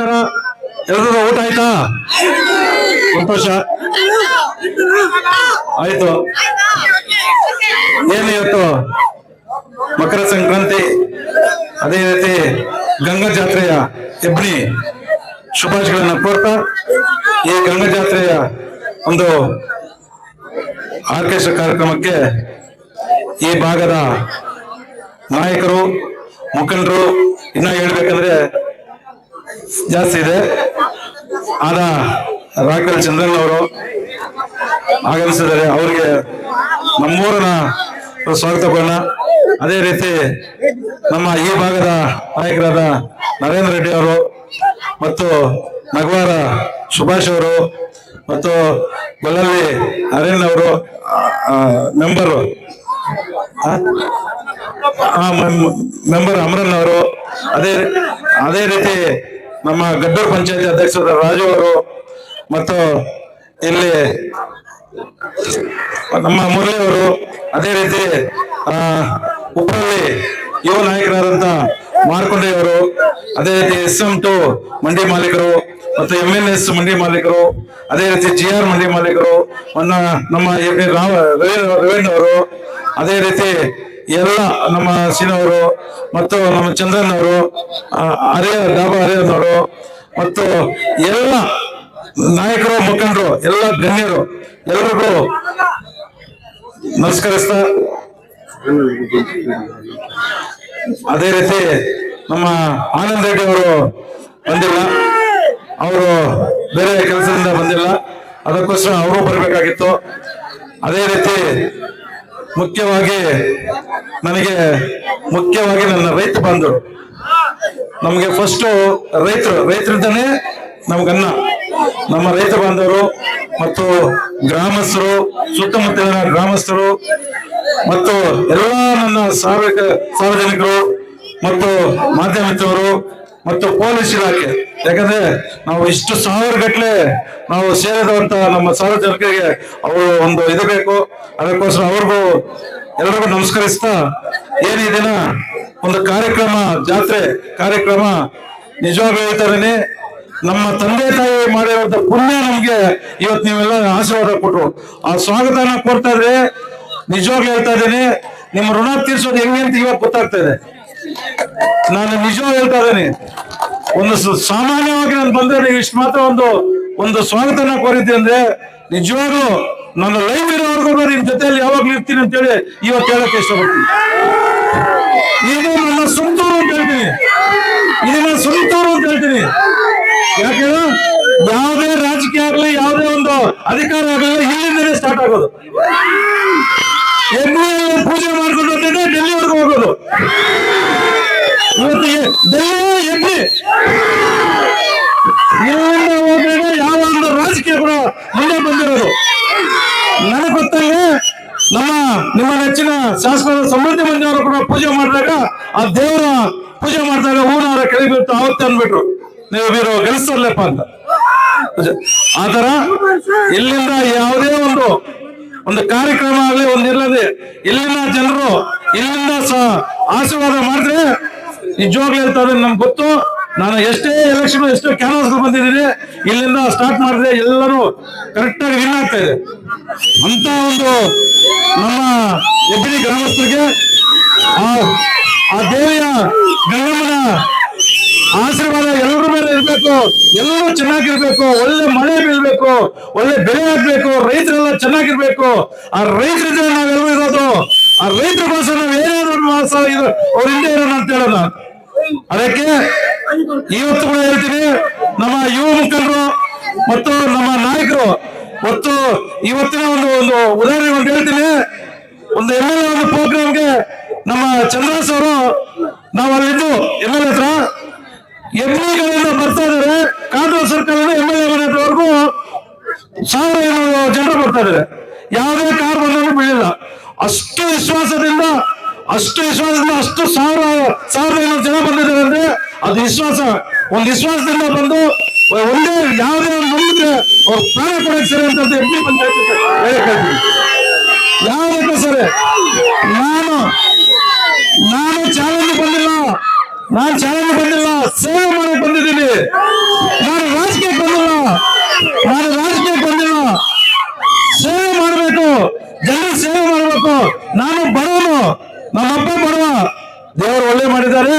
ನಮಸ್ಕಾರ. ಎಲ್ರಿಗೂ ಊಟ ಆಯ್ತಾ? ಸಂತೋಷ. ಆಯ್ತು. ಏನು ಇವತ್ತು? ಮಕರ ಸಂಕ್ರಾಂತಿ. ಅದೇ ರೀತಿ ಗಂಗಾ ಜಾತ್ರೆಯ ಹೆಬ್ಬಣಿ ಶುಭಾಶಯಗಳನ್ನ ಕೋರ್ತಾ, ಈ ಗಂಗಾ ಜಾತ್ರೆಯ ಒಂದು ಆರ್ಕೆಸ್ಟ್ರಾ ಕಾರ್ಯಕ್ರಮಕ್ಕೆ ಈ ಭಾಗದ ನಾಯಕರು, ಮುಖಂಡರು ಇನ್ನ ಹೇಳ್ಬೇಕಂದ್ರೆ ಜಾಸ್ತಿ ಇದೆ. ಆದ ರಾಕಲ್ ಚಂದ್ರನ್ ಅವರು ಆಗಮಿಸಿದ್ದಾರೆ. ಅವರಿಗೆ ನಮ್ಮೂರನ ಸ್ವಾಗತ ಕೋಣ ಅದೇ ರೀತಿ ನಮ್ಮ ಈ ಭಾಗದ ನಾಯಕರಾದ ನರೇಂದ್ರ ರೆಡ್ಡಿ ಅವರು ಮತ್ತು ನಗವಾರ ಸುಭಾಷ್ ಅವರು ಮತ್ತು ಗೊಲ್ಲಲ್ಲಿ ಅರಣ್ಯ ಅವರು ಮೆಂಬರು ಮೆಂಬರ್ ಅಮರನ್ ಅವರು. ಅದೇ ಅದೇ ರೀತಿ ನಮ್ಮ ಗದ್ದೂರು ಪಂಚಾಯತಿ ಅಧ್ಯಕ್ಷರು ರಾಜು ಅವರು ಮತ್ತು ಇಲ್ಲಿ ನಮ್ಮ ಮುರಳಿ ಅವರು, ಅದೇ ರೀತಿ ಉಪ್ಪಲ್ಲಿ ಯುವ ನಾಯಕರಾದಂತ ಅವರು, ಅದೇ ರೀತಿ ಎಸ್ ಎಂ ಟು ಮಂಡಿ ಮಾಲೀಕರು ಮತ್ತು ಎಂ ಎನ್ ಎಸ್ ಮಂಡಿ ಮಾಲೀಕರು, ಅದೇ ರೀತಿ ಜಿ ಆರ್ ಮಂಡಿ ಮಾಲೀಕರು ನಮ್ಮ ರವೀಂದ್ರ ಅವರು, ಅದೇ ರೀತಿ ಎಲ್ಲ ನಮ್ಮ ಸೀನವರು ಮತ್ತು ನಮ್ಮ ಚಂದ್ರನ್ ಅವರು ಅರೆಯ ಡಾಬಾ ಅರೆಯನ್ನವರು ಮತ್ತು ಎಲ್ಲ ನಾಯಕರು, ಮುಖಂಡರು, ಎಲ್ಲ ಗಣ್ಯರು ಎಲ್ಲರಿಗೂ ನಮಸ್ಕರಿಸ್ತಾ ಅದೇ ರೀತಿ ನಮ್ಮ ಆನಂದ್ ರೆಡ್ಡಿ ಅವರು ಬಂದಿಲ್ಲ. ಅವರು ಬೇರೆ ಕೆಲಸದಿಂದ ಬಂದಿಲ್ಲ. ಅದಕ್ಕೋಸ್ಕರ ಅವರು ಬರಬೇಕಾಗಿತ್ತು. ಅದೇ ರೀತಿ ಮುಖ್ಯವಾಗಿ ನನಗೆ ಮುಖ್ಯವಾಗಿ ನನ್ನ ರೈತ ಬಾಂಧವರು. ನಮಗೆ ಫಸ್ಟ್ ರೈತರು ರೈತರಿಂದನೇ ನಮಗನ್ನ. ನಮ್ಮ ರೈತ ಬಾಂಧವರು ಮತ್ತು ಗ್ರಾಮಸ್ಥರು, ಸುತ್ತಮುತ್ತಲಿನ ಗ್ರಾಮಸ್ಥರು ಮತ್ತು ಎಲ್ಲ ನನ್ನ ಸಾರ್ವಜನಿಕ ಸಾರ್ವಜನಿಕರು ಮತ್ತು ಮಾಧ್ಯಮ ಮಿತ್ರರು ಮತ್ತು ಪೊಲೀಸ್ ಇಲಾಖೆ. ಯಾಕಂದ್ರೆ ನಾವು ಇಷ್ಟು ಸಾವಿರ ಗಟ್ಟಲೆ ನಾವು ಸೇರಿದಂತ ನಮ್ಮ ಸಾರ್ವಜನಿಕರಿಗೆ ಅವರು ಒಂದು ಇದು ಬೇಕು. ಅದಕ್ಕೋಸ್ಕರ ಅವ್ರಿಗೂ ಎಲ್ಲರಿಗೂ ನಮಸ್ಕರಿಸ್ತಾ ಏನೇ ದಿನ ಒಂದು ಕಾರ್ಯಕ್ರಮ, ಜಾತ್ರೆ ಕಾರ್ಯಕ್ರಮ ನಿಜವಾಗ್ಲೂ ನಮ್ಮ ತಂದೆ ತಾಯಿ ಮಾಡಿರುವಂತ ಪುಣ್ಯ ನಮ್ಗೆ ಇವತ್ತು ನೀವೆಲ್ಲ ಆಶೀರ್ವಾದ ಕೊಟ್ಟರು ಆ ಸ್ವಾಗತನ ಕೊಡ್ತಾ ಇದ್ರೆ ನಿಜವಾಗ್ಲೂ ಹೇಳ್ತಾ ಇದ್ದೀನಿ, ನಿಮ್ಮ ಋಣ ತೀರ್ಸೋದು ಹೆಂಗೆ ಅಂತ ಇವಾಗ ಗೊತ್ತಾಗ್ತಾ ಇದೆ. ನಾನು ನಿಜ ಹೇಳ್ತಾ ಇದ್ದೀನಿ. ಒಂದು ಸಾಮಾನ್ಯವಾಗಿ ನಾನು ಬಂದ್ರೆ ನೀವು ಇಷ್ಟು ಮಾತ್ರ ಒಂದು ಒಂದು ಸ್ವಾಗತನ ಕೋರಿದ್ದೆ ಅಂದ್ರೆ ನಿಜವಾಗ್ಲೂ ನನ್ನ ಲೈವ್ ಇರೋವರೆಗೂ ನಿಮ್ ಜೊತೆಯಲ್ಲಿ ಯಾವಾಗ್ಲೂ ಇರ್ತೀನಿ ಅಂತೇಳಿ ಇವತ್ತು ಹೇಳಕ್ಕೆ ಇಷ್ಟಪಡ್ತೀನಿ. ಇದು ನನ್ನ ಸುಂತೂರು ಅಂತ ಹೇಳ್ತೀನಿ. ಇದು ನನ್ನ ಸುಂತೂರು ಅಂತ ಹೇಳ್ತೀನಿ. ಯಾಕೆ ಯಾವುದೇ ರಾಜಕೀಯ ಆಗಲಿ, ಯಾವುದೇ ಒಂದು ಅಧಿಕಾರ ಆಗಲಿ ಇಲ್ಲಿಂದಲೇ ಸ್ಟಾರ್ಟ್ ಆಗೋದು. ಎಲ್ಲಿ ಪೂಜೆ ಮಾಡ್ಕೊಂಡು ಡೆಲ್ಲಿವರೆಗೂ ಹೋಗೋದು ಇವತ್ತಿಗೆ ಡೆಲ್ಲಿ ಎಮ್ಮೆ ಇಲ್ಲಿಂದ ಹೋದ್ರೆ ಯಾವ ಒಂದು ರಾಜಕೀಯ ಕೂಡ ಮುಂದೆ ಬಂದಿರೋದು. ನನಗೆ ಗೊತ್ತಾಗ ನಮ್ಮ ನಿಮ್ಮ ನೆಚ್ಚಿನ ಶಾಸಕರ ಸಮೃದ್ಧಿ ಮಂದಿಯವರು ಕೂಡ ಪೂಜೆ ಮಾಡಿದಾಗ ಆ ದೇವರ ಪೂಜೆ ಮಾಡಿದಾಗ ಹೂನಾರ ಕೆಳಗೆ ಬಿಟ್ಟು ಆವತ್ತೆ ಅಂದ್ಬಿಟ್ರು. ನೀವು ಬೀರೋ ಗೆಲ್ಸಲ್ಲಪ್ಪ ಅಂತ. ಆತರ ತರ ಇಲ್ಲಿಂದ ಯಾವುದೇ ಒಂದು ಒಂದು ಕಾರ್ಯಕ್ರಮ ಆಗಲಿ, ಒಂದು ಇಲ್ಲದೆ ಇಲ್ಲಿನ ಜನರು ಇಲ್ಲಿಂದ ಆಶೀರ್ವಾದ ಮಾಡಿದ್ರೆ ನಿಜವಾಗ್ಲೂ ಹೇಳ್ತಾರೆ ನಮ್ಗೆ ಗೊತ್ತು. ನಾನು ಎಷ್ಟೇ ಎಲೆಕ್ಷನ್ ಎಷ್ಟೇ ಕ್ಯಾನ್ವಾಸ್ ಬಂದಿದ್ದೀನಿ, ಇಲ್ಲಿಂದ ಸ್ಟಾರ್ಟ್ ಮಾಡಿದ್ರೆ ಎಲ್ಲರೂ ಕರೆಕ್ಟ್ ಆಗಿ ವಿನ್ ಆಗ್ತಾ ಇದೆ. ಅಂತ ಒಂದು ನಮ್ಮ ಹೆಬ್ಬಿಡಿ ಗ್ರಾಮಸ್ಥರಿಗೆ, ಆ ದೇವಿಯ ಗಂಗಮ್ಮನ ಆಶೀರ್ವಾದ ಎಲ್ಲರ ಮೇಲೆ ಇರಬೇಕು, ಎಲ್ಲರೂ ಚೆನ್ನಾಗಿರ್ಬೇಕು, ಒಳ್ಳೆ ಮಳೆ ಬೀಳ್ಬೇಕು, ಒಳ್ಳೆ ಬೆಳೆ ಆಗ್ಬೇಕು, ರೈತರೆಲ್ಲ ಚೆನ್ನಾಗಿರ್ಬೇಕು. ಆ ರೈತರಿದ್ರೆ ನಾವೆಲ್ಲರೂ ಇರೋದು, ಆ ರೈತರ ಭಾಷೆ ನಾವು ಇದು, ಅವ್ರ ಹಿಂದೆ ಇರೋಣ ಅಂತ ಹೇಳೋಣ. ಅದಕ್ಕೆ ಇವತ್ತು ಕೂಡ ಹೇಳ್ತೀನಿ, ನಮ್ಮ ಯುವ ಮುಖಂಡರು ಮತ್ತು ನಮ್ಮ ನಾಯಕರು ಮತ್ತು ಇವತ್ತಿನ ಒಂದು ಒಂದು ಉದಾಹರಣೆ ಒಂದು ಹೇಳ್ತೀನಿ. ಒಂದು ಎಂ ಎಲ್ ಎ ಒಂದು ಪ್ರೋಗ್ರಾಮ್ಗೆ ನಮ್ಮ ಚಂದ್ರಾಸ್ ಅವರು ನಾವು ಅಲ್ಲಿದ್ದು ಎಂ ಎಲ್ ಎ ಹತ್ರ ಎಮ್ಮೆಗಳಿಂದ ಬರ್ತಾ ಇದ್ದಾರೆ. ಕಾಂಗ್ರೆಸ್ ಸರ್ಕಾರದ ಎಂ ಎಲ್ ಎ ಮನೆವರೆಗೂ ಸಾವಿರ ಜನರು ಬರ್ತಾ ಇದ್ದಾರೆ. ಯಾವುದೇ ಕಾರ್ ಬಂದರೂ ಬೀಳಿಲ್ಲ ಅಷ್ಟು ವಿಶ್ವಾಸದಿಂದ ಅಷ್ಟು ವಿಶ್ವಾಸದಿಂದ ಅಷ್ಟು ಸಾವಿರ, ಸಾವಿರದ ಐನೂರು ಜನ ಬಂದಿದ್ದಾರೆ ಅಂದ್ರೆ ಅದು ವಿಶ್ವಾಸ. ಒಂದು ವಿಶ್ವಾಸದಿಂದ ಬಂದು ಒಂದೇ ಯಾವುದೇ ಒಂದು ನಂಬಿಕೆ ಅವ್ರ ಪ್ರಾಣ ಕೊಡಕ್ಕೆ ಸರಿ ಅಂತ ಎಲ್ಲಿ ಬಂದ ಹೇಳ್ತೀನಿ ಸರಿ? ನಾನು ನಾನು ಚಾಲೆಂಜ್ ಬಂದಿಲ್ಲ. ನಾನು ಚಾಲೆಂಜ್ ಬಂದಿಲ್ಲ. ಸೇವೆ ಮಾಡಕ್ ಬಂದಿದ್ದೀನಿ. ನಾನು ರಾಜಕೀಯಕ್ಕೆ ಬಂದಿಲ್ಲ. ನಾನು ರಾಜಕೀಯಕ್ಕೆ ಬಂದಿಲ್ಲ ಸೇವೆ ಮಾಡಬೇಕು ಜನರ ಸೇವೆ ಮಾಡಬೇಕು ನಾನು ಬಡವನು ನಮ್ಮಪ್ಪ ಬಡವ ದೇವರು ಒಳ್ಳೆ ಮಾಡಿದ್ದಾರೆ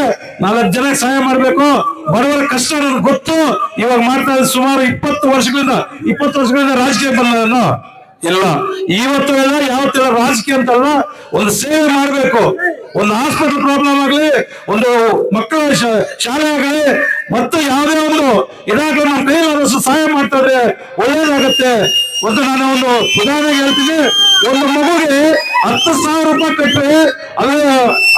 ಜನಕ್ಕೆ ಸಹಾಯ ಮಾಡಬೇಕು. ಬಡವರ ಕಷ್ಟ ನನಗೆ ಗೊತ್ತು. ಇವಾಗ ಮಾಡ್ತಾ ಇದ್ದ ಸುಮಾರು ಇಪ್ಪತ್ತು ವರ್ಷಗಳಿಂದ ಇಪ್ಪತ್ತು ವರ್ಷಗಳಿಂದ ರಾಜಕೀಯ ಬಂದ ಇಲ್ಲ ಇವತ್ತು ಎಲ್ಲ ಯಾವತ್ತಿಲ್ಲ ರಾಜಕೀಯ ಅಂತಲ್ಲ, ಒಂದು ಸೇವೆ ಮಾಡಬೇಕು. ಒಂದು ಹಾಸ್ಪಿಟಲ್ ಪ್ರಾಬ್ಲಮ್ ಆಗಲಿ, ಒಂದು ಮಕ್ಕಳ ಶಾಲೆ ಆಗಲಿ, ಮತ್ತೆ ಯಾವುದೇ ಒಂದು ಇದಾಗಲಿ ನಮ್ಮ ಕೈಲಾದಷ್ಟು ಸಹಾಯ ಮಾಡ್ತಾ ಇದ್ರೆ ಒಳ್ಳೇದಾಗತ್ತೆ. ಒಂದು ನಾನು ಒಂದು ಉದಾಹರಣೆಗೆ ಹೇಳ್ತೀನಿ. ಒಂದು ಮಗುಗೆ ಹತ್ತು ಸಾವಿರ ರೂಪಾಯಿ ಕಟ್ಟಿ ಅದೇ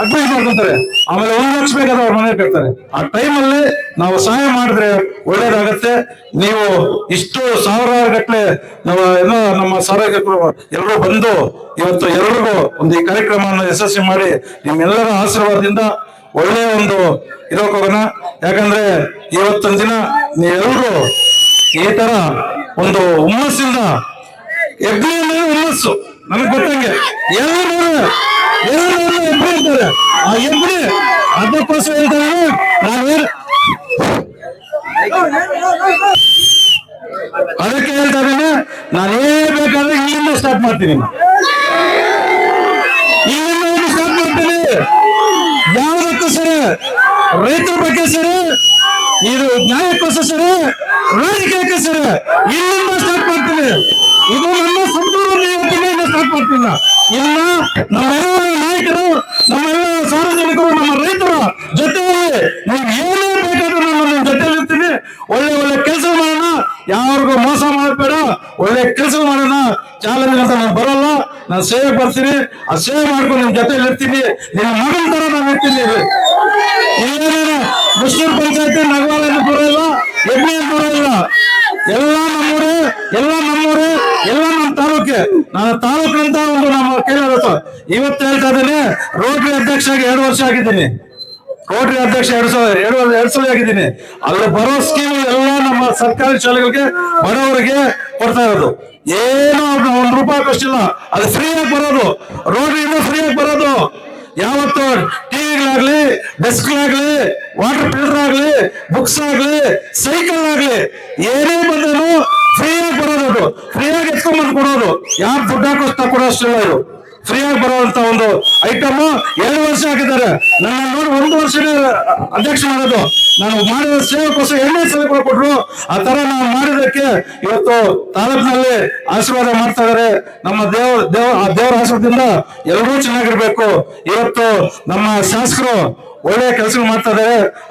ಅಡ್ವೈಸ್ ಮಾಡ್ಕೊಂತಾರೆ. ಆಮೇಲೆ ಒಂದು ಲಕ್ಷ ಬೇಕಾದ ಅವ್ರ ಮನೆ ಕಟ್ತಾರೆ. ಆ ಟೈಮಲ್ಲಿ ನಾವು ಸಹಾಯ ಮಾಡಿದ್ರೆ ಒಳ್ಳೇದಾಗತ್ತೆ. ನೀವು ಇಷ್ಟು ಸಾವಿರಾರು ಗಟ್ಟಲೆ ನಾವು ಏನೋ ನಮ್ಮ ಸಾರ್ವಜನಿಕರು ಎಲ್ಲರೂ ಬಂದು ಇವತ್ತು ಎಲ್ರಿಗೂ ಒಂದು ಈ ಕಾರ್ಯಕ್ರಮವನ್ನು ಯಶಸ್ವಿ ಮಾಡಿ ನಿಮ್ಮೆಲ್ಲರ ಆಶೀರ್ವಾದದಿಂದ ಒಳ್ಳೆಯ ಒಂದು ಇರೋಕೆ ಹೋಗೋಣ ಯಾಕಂದ್ರೆ ಇವತ್ತೊಂದು ದಿನ ನೀವೆಲ್ಲರೂ ಈ ತರ ಒಂದು ಹುಮ್ಮಸ್ಸಿಂದ ಎಬ್ಬಿ ಅಂದ್ರೆ ಹುಮ್ಮಸ್ಸು. ನನಗೆ ಗೊತ್ತಂಗೆ ಎಲ್ಲರೂ ಎಲ್ಲರೂ ಎಬ್ಬಿ ಅಂತಾರೆ ಆ ಎಬ್ಬಿ ಅದಕ್ಕೋಸ್ಕರ ಹೇಳ್ತಾರೆ ನಾವೇನು ಅದಕ್ಕೆ ಹೇಳ್ತಾ ಇದ್ದೀನಿ ನಾನು ಏನ್ ಬೇಕಾದ್ರೆ ಇಲ್ಲಿಂದ ಸ್ಟಾರ್ಟ್ ಮಾಡ್ತೀನಿ ಇಲ್ಲಿಂದ ಸ್ಟಾರ್ಟ್ ಮಾಡ್ತೀನಿ ಯಾವುದಕ್ಕೂ ಸರಿ ರೈತರ ಬಗ್ಗೆ ಸರಿ ಇದು ನ್ಯಾಯಕ್ಕೋಸ್ಕರ ಸರಿ ರಾಜಕೀಯಕ್ಕೆ ಸರಿ ಇಲ್ಲಿಂದ ಸ್ಟಾರ್ಟ್ ಮಾಡ್ತೀನಿ ಇದು ನನ್ನ ಸಂಪೂರ್ಣ ಇವತ್ತಿನಿಂದ ಸ್ಟಾರ್ಟ್ ಮಾಡ್ತೀನಿ ಇಲ್ಲ ನಮ್ಮೆಲ್ಲ ನಾಯಕರು ನಮ್ಮೆಲ್ಲ ಸಾರ್ವಜನಿಕರು, ನಮ್ಮ ರೈತರು ಜೊತೆಯಲ್ಲಿ ನೀವು ಏನೇ ಬೇಕಾದ್ರೂ ನಮ್ಮ ಜೊತೆ ಇರ್ತೀನಿ ಒಳ್ಳೆ ಒಳ್ಳೆ ಕೆಲಸ ಮಾಡೋಣ ಯಾರಿಗೂ ಮೋಸ ಮಾಡಬೇಡ. ಒಳ್ಳೆ ಕೆಲಸ ಮಾಡೋಣ ಚಾಲೆಂಜ್ ಅಂತ ನಾನು ಬರಲ್ಲ. ನಾನು ಸೇವೆ ಬರ್ತೀನಿ ಆ ಸೇವೆ ಮಾಡ್ಕೊಂಡು ನಿಮ್ ಜೊತೆ ಇರ್ತೀನಿ ನಿನ್ನ ಮಗನ ತರ ನಾನು ಇರ್ತೀನಿ ಇಲ್ಲೇನೇನು ಮುಸ್ಲಿಂ ಪಂಚಾಯತಿ ನಗವಾಲ ಬರೋಲ್ಲ ಎಮ್ಮೆ ಬರೋಲ್ಲ ಎಲ್ಲ ನಮ್ಮೂರು ಎಲ್ಲ ನಮ್ಮೂರು, ಎಲ್ಲ ನಮ್ಮ ತಾಲೂಕೆ ನಾನು ತಾಲೂಕಿನಂತ ಒಂದು ನಮ್ಮ ಕೇಳಬೇಕು ಇವತ್ತು ಹೇಳ್ತಾ ಇದ್ದೀನಿ, ರೋಟರಿ ಅಧ್ಯಕ್ಷ ಆಗಿ ಎರಡು ವರ್ಷ ಆಗಿದ್ದೀನಿ. ರೋಟರಿ ಅಧ್ಯಕ್ಷ ಎರಡು ಸಾವಿರ ಎರಡು ಎರಡು ಸಲ ಆಗಿದ್ದೀನಿ. ಅಲ್ಲಿ ಬರೋ ಸ್ಕೀಮ್ ಎಲ್ಲ ನಮ್ಮ ಸರ್ಕಾರಿ ಶಾಲೆಗಳಿಗೆ ಬಡವರಿಗೆ ಕೊಡ್ತಾ ಇರೋದು. ಏನೋ ಒಂದು ರೂಪಾಯಿ ಕಷ್ಟಿಲ್ಲ ಅದು ಫ್ರೀ ಬರೋದು. ರೋಡ್ರಿಂದ ಫ್ರೀ ಆಗಿ ಬರೋದು. ಯಾವತ್ತು ಟಿವಿಗಳಾಗ್ಲಿ, ಡೆಸ್ಕ್ಗಳಾಗ್ಲಿ, ವಾಟರ್ ಫಿಲ್ಟರ್ ಆಗ್ಲಿ ಬುಕ್ಸ್ ಆಗ್ಲಿ ಸೈಕಲ್ ಆಗ್ಲಿ ಏನೇ ಬಂದ್ರು ಫ್ರೀ ಆಗಿ ಬರೋದು ಅದು. ಫ್ರೀ ಆಗಿ ಎತ್ಕೊಂಡ್ಬಂದು ಕೊಡೋದು. ಯಾರು ದುಡ್ಡು ಹಾಕೋಸ್ತಾ ಕೊಡೋಷ್ಟಿಲ್ಲ ಇದು ಫ್ರೀ ಆಗಿ ಬರುವಂತ ಒಂದು ಐಟಮ್ ಎರಡು ವರ್ಷ ಹಾಕಿದ್ದಾರೆ. ನನ್ನ ನೋಡಿ ಒಂದು ವರ್ಷನೇ ಅಧ್ಯಕ್ಷ ಮಾಡೋದು ನಾನು ಮಾಡಿದ ಸೇವೆಗೋಸ್ಕರ ಎರಡನೇ ಸಲ ಕೊಟ್ಟರು ಆ ತರ ನಾವು ಮಾಡಿದಕ್ಕೆ ಇವತ್ತು ತಾಲೂಕಿನಲ್ಲಿ ಆಶೀರ್ವಾದ ಮಾಡ್ತಾ ಇದಾರೆ ನಮ್ಮ ದೇವ ದೇವ, ಆ ದೇವರ ಆಶೀರ್ವಾದದಿಂದ ಎಲ್ಲರೂ ಚೆನ್ನಾಗಿರ್ಬೇಕು. ಇವತ್ತು ನಮ್ಮ ಶಾಸಕರು ಒಳ್ಳೆ ಕೆಲಸ ಮಾಡ್ತಾ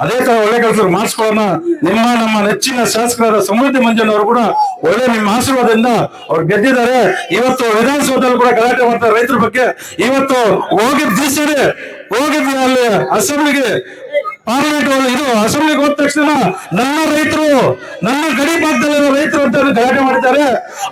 ಅದೇ ತರ ಒಳ್ಳೆ ಕೆಲಸ ಮಾಡಿಸ್ಕೊಳ್ಳೋಣ. ನಿಮ್ಮ, ನಮ್ಮ ನೆಚ್ಚಿನ ಶಾಸಕರಾದ ಸಮೃದ್ಧಿ ಮಂಜನವರು ಕೂಡ ಒಳ್ಳೆ ನಿಮ್ಮ ಆಶೀರ್ವಾದದಿಂದ ಅವ್ರು ಗೆದ್ದಿದ್ದಾರೆ. ಇವತ್ತು ವಿಧಾನಸೌಧದಲ್ಲಿ ಕೂಡ ಗಲಾಟೆ ಮಾಡ್ತಾರೆ ರೈತರ ಬಗ್ಗೆ. ಇವತ್ತು ಹೋಗಿದ್ದ ದಿವಸನೇ ಹೋಗಿದ್ದ ಅಲ್ಲಿ ಅಸೆಂಬ್ಲಿಗೆ ಪಾರ್ಲಿಮೆಂಟ್ ಇದು ಅಸೆಂಬ್ಲಿಗೆ ಹೋದ ತಕ್ಷಣ ನನ್ನ ರೈತರು, ನನ್ನ ಗಡಿ ಭಾಗದಲ್ಲಿರೋ ರೈತರು ಅಂತ ಗಲಾಟೆ ಮಾಡಿದ್ದಾರೆ.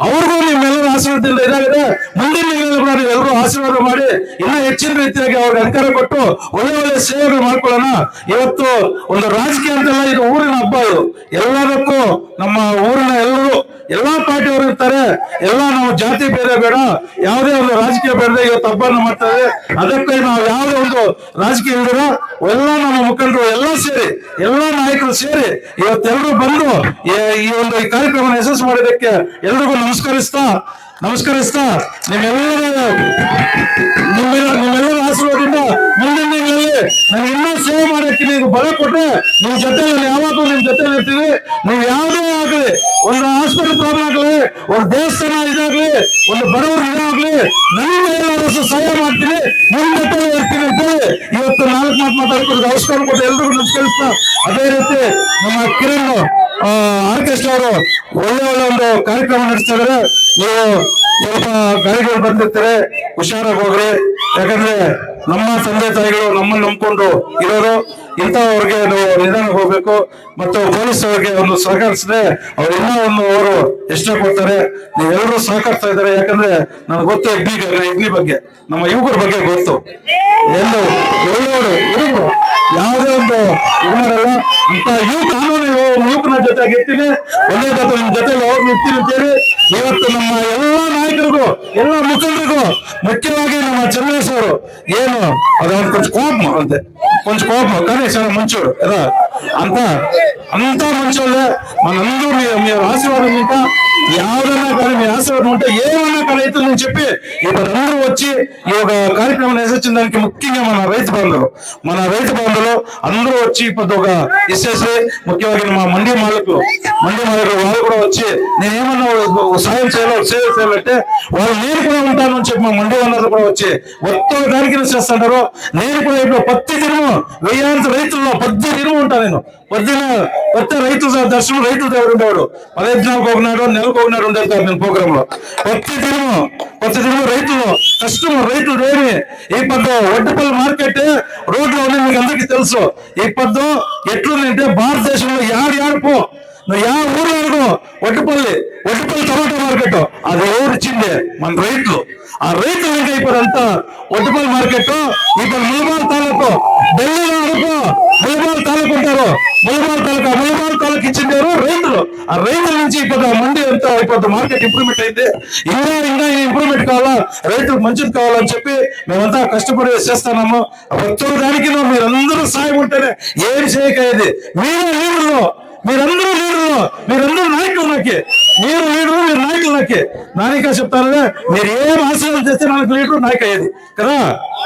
ಅವ್ರಿಗೂ ನಿಮ್ಮೆಲ್ಲರ ಆಶೀರ್ವಾದದಿಂದ ಇದಾಗಿದೆ. ಮುಂದಿನ ದಿನಗಳಲ್ಲಿ ಕೂಡ ನೀವೆಲ್ಲರೂ ಆಶೀರ್ವಾದ ಮಾಡಿ ಇನ್ನೂ ಹೆಚ್ಚಿನ ರೀತಿಯಾಗಿ ಅವ್ರಿಗೆ ಅಧಿಕಾರ ಕೊಟ್ಟು ಒಳ್ಳೆ ಒಳ್ಳೆ ಸೇವೆಗಳು ಮಾಡ್ಕೊಳ್ಳೋಣ. ಇವತ್ತು ಒಂದು ರಾಜಕೀಯ ಅಂತಲ್ಲ, ಇದು ಊರಿನ ಹಬ್ಬ ಇದು. ಎಲ್ಲದಕ್ಕೂ ನಮ್ಮ ಊರಿನ ಎಲ್ಲರೂ ಎಲ್ಲಾ ಪಾರ್ಟಿಯವರು ಇರ್ತಾರೆ. ಎಲ್ಲ ನಾವು ಜಾತಿ ಬೇರೆ ಬೇಡ. ಯಾವುದೇ ಒಂದು ರಾಜಕೀಯ ಬೇಡದೆ ಇವತ್ತು ಹಬ್ಬನ ಮಾಡ್ತಾರೆ. ಅದಕ್ಕೆ ನಾವು ಯಾವುದೇ ಒಂದು ರಾಜಕೀಯ ಇಲ್ದಿರ ಎಲ್ಲ ನಮ್ಮ ಮುಖಂಡರು ಎಲ್ಲ ಸೇರಿ, ಎಲ್ಲ ನಾಯಕರು ಸೇರಿ ಇವತ್ತೆಲ್ಲರೂ ಬಂದು ಈ- ಈ ಒಂದು ಈ ಕಾರ್ಯಕ್ರಮ ಯಶಸ್ಸು ಮಾಡಿದ್ದಕ್ಕೆ ಎಲ್ರಿಗೂ ನಮಸ್ಕರಿಸ್ತಾ ನಮಸ್ಕರಿಸ್ತಾ ನಿಮ್ಮೆಲ್ಲ ನಿಮ್ಮೆಲ್ಲರ ಆಶೀರ್ವಾದದಿಂದ ಮುಂದಿನ ದಿನಗಳಲ್ಲಿ ನಾನು ಇನ್ನೂ ಸೇವೆ ಮಾಡಕ್ಕೆ ನೀವು ಬಲ ಕೊಟ್ಟರೆ ನಿಮ್ ಜೊತೆ ಯಾವಾಗಲೂ ನಿಮ್ಮ ಜೊತೆ ಇರ್ತೀವಿ. ನೀವು ಯಾವುದೇ ಆಗಲಿ, ಒಂದು ಹಾಸ್ಪಿಟಲ್ ಪ್ರಾಬ್ಲಮ್ ಆಗಲಿ, ಒಂದು ದೇವಸ್ಥಾನ ಇದಾಗ್ಲಿ, ಒಂದು ಬಡವರು ಇದಾಗ್ಲಿ ಎಲ್ಲರೂ ಸಹಾಯ ಮಾಡ್ತೀನಿ. ನಿಮ್ಮ ಜೊತೆ ಇರ್ತೀನಿ ಅಂತ ಇವತ್ತು ನಾಲ್ಕು ಮಾತು ಮಾತಾಡ್ಕೊಂಡು ನಮಸ್ಕಾರ ಕೊಟ್ಟು ಎಲ್ರಿಗೂ ಅದೇ ರೀತಿ ನಮ್ಮ ಕಿರಣ್ ಆರ್ಕೆಸ್ಟ್ರಾ ಅವರು ಒಳ್ಳೆ ಒಳ್ಳೆ ಒಂದು ಕಾರ್ಯಕ್ರಮ ನಡೆಸ್ತಾ ನೀವು ಸ್ವಲ್ಪ ಗಾಡಿಗಳು ಬಂದಿರ್ತಾರೆ, ಹುಷಾರಾಗಿ ಹೋಗ್ರಿ. ಯಾಕಂದ್ರೆ ನಮ್ಮ ತಂದೆ ತಾಯಿಗಳು ನಮ್ಮನ್ನು ನಂಬ್ಕೊಂಡು ಇರೋರು, ಇಂಥವ್ರಿಗೆ ನಾವು ನಿಧಾನಕ್ಕೆ ಹೋಗ್ಬೇಕು. ಮತ್ತು ಪೊಲೀಸ್ ಅವ್ರಿಗೆ ಒಂದು ಸಹಕರಿಸಿದ್ರೆ ಅವ್ರು ಒಂದು ಅವರು ಎಷ್ಟೇ ಕೊಡ್ತಾರೆ. ನೀವೆಲ್ಲರೂ ಸಹಕರಿಸ್ತಾ ಇದ್ದಾರೆ. ಯಾಕಂದ್ರೆ ನನಗೆ ಗೊತ್ತು ಅಗ್ನಿ ಅಗ್ನಿ ಬಗ್ಗೆ, ನಮ್ಮ ಯುವಕರ ಬಗ್ಗೆ ಗೊತ್ತು. ಎಲ್ಲರೂ ಎಲ್ಲರೂ ಹುಡುಗರು. ಯಾವುದೇ ಒಂದು ಇವರಲ್ಲ ಅಂತ ಯುವಕ ಕಾನೂನು ಯುವಕನ ಜೊತೆಗೆ ಇರ್ತೀನಿ ಒಳ್ಳೆ ಜೊತೆ ಜೊತೆಗೆ ಜೊತೆ ಹೋಗಿ ಇರ್ತೀನಿ ಅಂತೇಳಿ ಇವತ್ತು ನಮ್ಮ ಎಲ್ಲ ನಾಯಕರಿಗೂ, ಎಲ್ಲ ಮುಖಂಡರಿಗೂ ಮುಖ್ಯವಾಗಿ ನಮ್ಮ ಚಂದ್ರೇಶ್ ಅವರು ಏನು ಅದೊಂದು ಕೊಂಚ ಕೋಪ ಅಂತೆ. ಕೊಂಚ ಕೋಪ, ಗಣೇಶ್ ಅವರ ಮಂಚೂರು ಅದ ಅಂತ ಅಂತ ಮಂಚೂರು ಆಶೀರ್ವಾದ ಆಶೀರ್ವಾದದಿಂದ యావదన్నా కానీ మీ ఆశీర్వాదం ఉంటే ఏమన్నా కానీ అవుతుందని చెప్పి ఇప్పుడు వచ్చి ఈ యొక్క కార్యక్రమం నిర్వహించిన దానికి ముఖ్యంగా మన రైతు బంధువులు. మన రైతు బంధువులు అందరూ వచ్చి ఇప్పుడు ఒక ఇచ్చేసి ముఖ్యమైన మా మండి మాలకు మండి మాలకు వాళ్ళు కూడా వచ్చి నేను ఏమన్నా సాయం చేయాలో సేవ చేయాలంటే వాళ్ళు నేను కూడా ఉంటాను అని చెప్పి మా మండి వాళ్ళందరూ కూడా వచ్చి మొత్తం దానికి చేస్తుంటారు నేను కూడా ఇప్పుడు పత్తి దినము వెయ్యాలి రైతుల్లో పద్ది దినము ఉంటాను నేను. పొద్దున కొత్త రైతు దర్శనం రైతులు దగ్గర ఉండేవాడు. పదహైదు ఒకనాడు నెలకు ఒకనాడు ఉండేస్తారు నేను ప్రోగ్రామ్లో ప్రతి దినము ప్రతి దినము రైతులు కష్టం రైతులు ఏమి ఈ పద్దు ఒడ్డుపల్లి మార్కెట్ రోడ్లో ఉంది మీకు అందరికీ తెలుసు. ఈ పద్దు ఎట్లుందంటే భారతదేశంలో యాడు యాడుపో నువ్వు యా ఊరు అనుకో ఒట్టుపల్లి ఒట్టుపల్లి టమాటా మార్కెట్ అది ఎవరు ఇచ్చిందే మన రైతులు. ఆ రైతులు ఇంకా ఇప్పుడు అంతా ఒట్టుపల్లి మార్కెట్ ఇప్పుడు ములబాల్ తాలూకు ఢిల్లీలో అనుకో ములబాల్ తాలూకు ఉంటారు. ములబాల్ తాలూకా ములబాల్ తాలూకు ఇచ్చిండారు రైతులు ఆ రైతుల నుంచి ఇప్పుడు ఆ మండి ఎంత ఇప్పుడు మార్కెట్ ఇంప్రూవ్మెంట్ అయింది. ఇంకా ఇంకా ఇంప్రూవ్మెంట్ కావాలా? రైతులకు మంచిది కావాలని చెప్పి మేమంతా కష్టపడి చేస్తున్నాము. ప్రతి దానికి మీరందరూ సాయం ఉంటేనే ఏమి చేయకయ్యేది. మీరు లీడర్లు. మీరందరూ లీడర్లు. మీరందరూ నాయకులు నాకే మీరు లీడరు మీరు నాయకులు నాకే. నానిక చెప్తారంటే మీరు ఏం ఆశీర్వాదం చేస్తే నాకు లీడరు నాయక అయ్యేది కదా?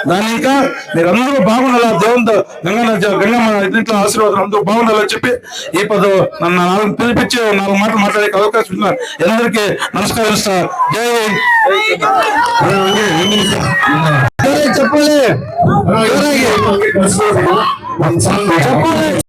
దాని ఇంకా మీరందరూ బాగుండాలి? దేవునితో గంగన్న గంగమ్మ ఇంట్లో ఆశీర్వాదం అందరూ బాగుండాలని చెప్పి ఈ పద నన్ను నాలుగు పిలిపించి నాలుగు మాటలు మాట్లాడే అవకాశం ఉన్నారు అందరికీ నమస్కరిస్తా జై చెప్పాలి. చెప్పాలి.